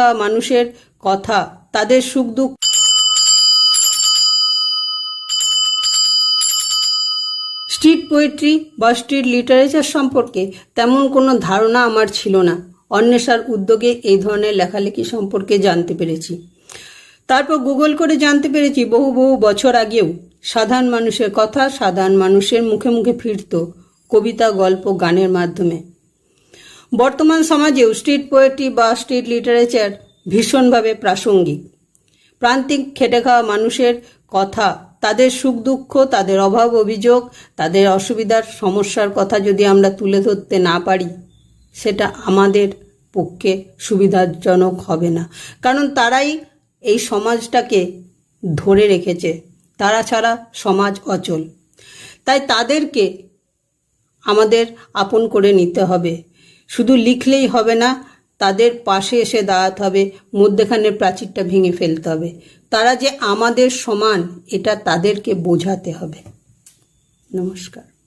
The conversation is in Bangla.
খাওয়া মানুষের কথা, তাদের সুখ দুঃখ। স্ট্রিট পোয়েট্রি বা স্ট্রিট লিটারেচার সম্পর্কে তেমন কোনো ধারণা আমার ছিল না। অন্বেষার উদ্যোগে এই ধরনের লেখালেখি সম্পর্কে জানতে পেরেছি। তারপর গুগল করে জানতে পেরেছি, বহু বহু বছর আগেও সাধারণ মানুষের কথা সাধারণ মানুষের মুখে মুখে ফিরত। কবিতা, গল্প, গানের মাধ্যমে। বর্তমান সমাজেও স্ট্রিট পোয়েট্রি বা স্ট্রিট লিটারেচার ভীষণভাবে প্রাসঙ্গিক। প্রান্তিক খেটে খাওয়া মানুষের কথা, তাদের সুখ দুঃখ, তাদের অভাব অভিযোগ, তাদের অসুবিধার সমস্যার কথা যদি আমরা তুলে ধরতে না পারি, সেটা আমাদের পক্ষে সুবিধাজনক হবে না। কারণ তারাই এই সমাজটাকে ধরে রেখেছে। তারা ছাড়া সমাজ অচল। তাই তাদেরকে আমাদের আপন করে নিতে হবে। শুধু লিখলেই হবে না, তাদের পাশে এসে দাঁড়াতে হবে, মধ্যেখানের প্রাচীরটা ভেঙে ফেলতে হবে। তারা যে আমাদের সমান, এটা তাদেরকে বোঝাতে হবে। নমস্কার।